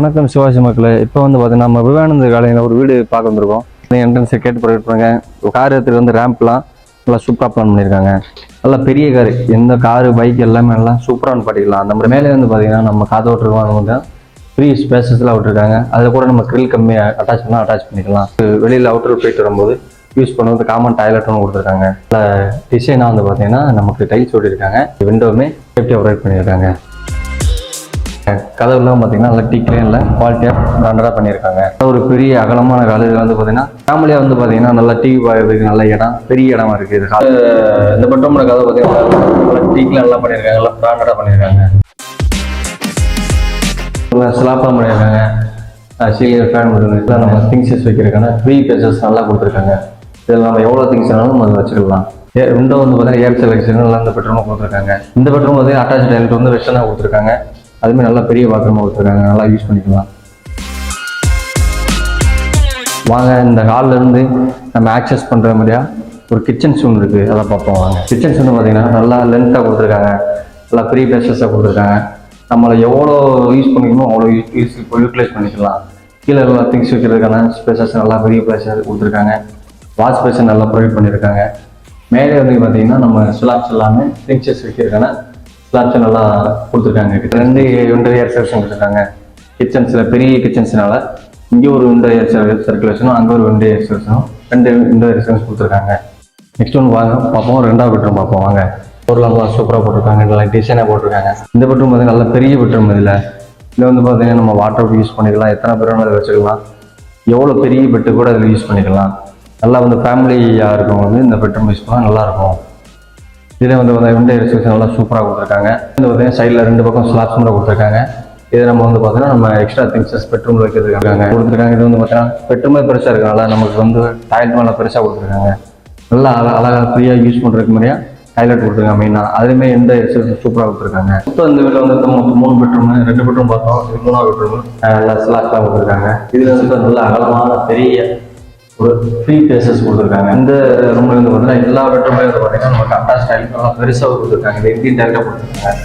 வணக்கம் சிவாஜி மக்களே. இப்போ வந்து பார்த்தீங்கன்னா நம்ம விவேகானந்த காலையில் ஒரு வீடு பார்க்க வந்திருக்கோம். என்ட்ரன்ஸை கேட்டு ப்ரொவைட் பண்ணுங்க கார் எடுத்துகிட்டு வந்து ரேம்ப்லாம் நல்லா சூப்பராக பிளான் பண்ணியிருக்காங்க. நல்லா பெரிய கார் எந்த காரு பைக் எல்லாமே நல்லா சூப்பராக பண்ணிக்கலாம். அந்த மாதிரி மேலே வந்து பார்த்தீங்கன்னா நம்ம காது ஓட்டுருவாங்க வந்து ஃப்ரீ ஸ்பேசஸ்லாம் விட்டுருக்காங்க. அதில் கூட நம்ம grill கம்மியாக அட்டாச் பண்ணால் அட்டாச் பண்ணிக்கலாம். வெளியில் அவுட்டர் போயிட்டு வரும்போது யூஸ் பண்ணுறது காமன் டாய்லெட்டும் கொடுத்துருக்காங்க. டிசைனாக வந்து பார்த்தீங்கன்னா நமக்கு டைல்ஸ் ஓட்டியிருக்காங்க. விண்டோவுமே சேஃப்டியாக ப்ரொவைட் பண்ணியிருக்காங்க. கதவுலாம் பார்த்தீங்கன்னா நல்லா டீ கிளீனில் குவாலிட்டியாக பிராண்டடாக பண்ணியிருக்காங்க. ஒரு பெரிய அகலமான கதவு இது வந்து பார்த்தீங்கன்னா ஃபேமிலியாக வந்து பார்த்தீங்கன்னா நல்லா டிவி பார்க்கறதுக்கு நல்ல இடம் பெரிய இடமா இருக்குது இந்த பெட்ரூமோட கதவு பார்த்தீங்கன்னா நல்லா டீ கிளீன் நல்லா பண்ணியிருக்காங்க. நல்லா பிராண்டடாக பண்ணியிருக்காங்க. ஸ்லாப்பாக பண்ணியிருக்காங்க சீலியர் ஃபேன் இதெல்லாம் நம்ம திங்ஸஸ் வைக்கிறதுக்கான த்ரீ பேசஸ் நல்லா கொடுத்துருக்காங்க. இதில் நம்ம எவ்வளோ திங்ஸ் வேணாலும் நம்ம அதை வச்சுக்கலாம் ஏ விண்டோ வந்து பார்த்தீங்கன்னா ஏர் செலெக்ஷன் நல்லா இந்த பெட்ரூம் கொடுத்துருக்காங்க. இந்த பெட்ரூம் வந்து அட்டாச் டைல்ட் வந்து வெஸ்டர்னாக கொடுத்துருக்காங்க. அதுமாதிரி நல்லா பெரிய பாத்திரமாக கொடுத்துருக்காங்க நல்லா யூஸ் பண்ணிக்கலாம். வாங்க இந்த ஹால்ல இருந்து நம்ம ஆக்சஸ் பண்ணுற மாதிரியா? ஒரு கிச்சன் சூன் இருக்குது அதை பார்ப்போம் வாங்க. கிச்சன் சூன் பார்த்தீங்கன்னா நல்லா லென்த்தாக கொடுத்துருக்காங்க. நல்லா ப்ரீ பேசஸாக கொடுத்துருக்காங்க. நம்மளை எவ்வளோ யூஸ் பண்ணிக்கணுமோ அவ்வளோ யூஸ் யூஸ் யூட்டிலைஸ் பண்ணிக்கலாம். கீழே எல்லா திங்ஸ் வைக்கிறதுக்கான ஸ்பேசஸ் நல்லா பெரிய பிளேஸஸ் கொடுத்துருக்காங்க. வாஷ் பேஷன் நல்லா ப்ரொவைட் பண்ணியிருக்காங்க மேலே வந்து பார்த்தீங்கன்னா நம்ம சுலாக்ஸ் எல்லாமே திங்ஸஸ் வைக்கிறதுக்கான ஸ்லாப்ஸ் நல்லா கொடுத்துருக்காங்க. ரெண்டு ரெண்டு ஏர் செக்ஷன் கொடுத்துருக்காங்க. கிச்சன்ஸில் பெரிய கிச்சன்ஸ்னால இங்கே ஒரு விண்டோ ஏர் சர்க்குலேஷனும் அங்கே ஒரு விண்டோ ஏர் சர்க்குலேஷனும் ரெண்டு விண்டோ ஏர் சர்க்குலேஷன் கொடுத்துருக்காங்க. நெக்ஸ்ட் ஒன்று வாங்க பார்ப்போம். ரெண்டாவது பெட்ரூம் பார்ப்போம். வாங்க. பொருள் நல்லா சூப்பராக போட்டிருக்காங்க. நல்லா டிசைனாக போட்டிருக்காங்க. இந்த பெட்ரூம் வந்து நல்ல பெரிய பெட்ரூம் இதில். இதில் வந்து பார்த்தீங்கன்னா நம்ம வாட்டர் யூஸ் பண்ணிக்கலாம். எத்தனை பேர் வேணாலும் வச்சுக்கலாம். எவ்வளோ பெரிய பெட்டு கூட அதில் யூஸ் பண்ணிக்கலாம். நல்லா வந்து ஃபேமிலியாக இருக்கவங்க வந்து இந்த பெட்ரூம் யூஸ் பண்ணால் நல்லாயிருக்கும் இதில் வந்து பார்த்தீங்கன்னா விண்டோ ரெஸ்ட்ரிக்ஷன் சூப்பராக கொடுத்துருக்காங்க. இது பார்த்தீங்கன்னா சைடில் ரெண்டு பக்கம் ஸ்லாப்ஸ் மட்டும் கொடுத்துருக்காங்க. இது நம்ம வந்து பார்த்தீங்கன்னா நம்ம எக்ஸ்ட்ரா திங்ஸஸ் பெட்ரூமில் வைக்கிறதுக்காக கொடுத்துருக்காங்க. இது வந்து பார்த்தீங்கன்னா பெட்ரூமே பெருசாக இருக்கனால நமக்கு வந்து டாய்லெட் மேலே பெருசாக கொடுத்துருக்காங்க. நல்லா அழ அழகாக ஃப்ரீயாக யூஸ் பண்ணுறதுக்கு மாதிரியா டாய்லெட் கொடுத்துருக்காங்க மெயினாக அதுலேயுமே எந்த ரெஸ்ட்ரிக்ஷன் சூப்பராக கொடுத்துருக்காங்க. இப்போ இந்த வீட்டில் வந்து மொத்தம் மூணு பெட்ரூம் ரெண்டு பெட்ரூம் பார்த்தோம். இது மூணாவது பெட்ரூம் நல்லா ஸ்லாப்லாம் கொடுத்துருக்காங்க. இதில் வந்து நல்ல அகலமான பெரிய ஒரு ஃப்ரீ பேசஸ் கொடுத்துருக்காங்க. இந்த ரூம்ல இருந்து பார்த்தீங்கன்னா எல்லா பெட்ரூம்லையும் வந்து பார்த்தீங்கன்னா நமக்கு அட்டாச் டைல் நல்லா பெருசாக கொடுத்துருக்காங்க. இந்த இந்தியன் டைலாக கொடுத்துருக்காங்க.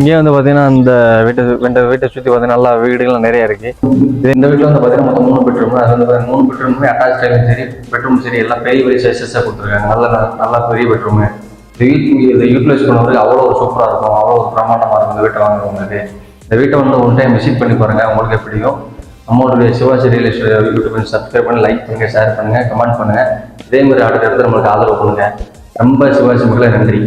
இங்கே வந்து பார்த்தீங்கன்னா அந்த வீட்டை இந்த வீட்டை சுற்றி பார்த்தீங்கன்னா நல்லா வீடுகள் நிறைய இருக்கு. இது இந்த வீட்டில் வந்து பார்த்தீங்கன்னா மொத்தம் மூணு பெட்ரூம் அது வந்து பார்த்தீங்கன்னா மூணு பெட்ரூமுமே அட்டாச் டைலும் சரி பெட்ரூம் சரி எல்லாம் பெரிய பெரிய சைஸஸாக கொடுத்துருக்காங்க. நல்ல நல்லா பெரிய பெட்ரூமு இதை யூட்டிலைஸ் பண்ணுறதுக்கு அவ்வளோ ஒரு சூப்பராக இருக்கும். அவ்வளோ ஒரு பிரமாண்டமாக இருக்கும் இந்த வீட்டை வாங்குறவங்களுக்கு. இந்த வீட்டை வந்து ஒன் டைம் விசிட் பண்ணி பாருங்கள் உங்களுக்கு எப்படியும் அம்மாவுடைய Sivaji real estate YouTube subscribe பண்ணி லைக் பண்ணுங்க ஷேர் பண்ணுங்க கமெண்ட் பண்ணுங்க. இதே மாதிரி அடுத்தடுத்து நம்மளுக்கு ஆதரவு பண்ணுங்க ரொம்ப சிவாஜி மக்களை நன்றி.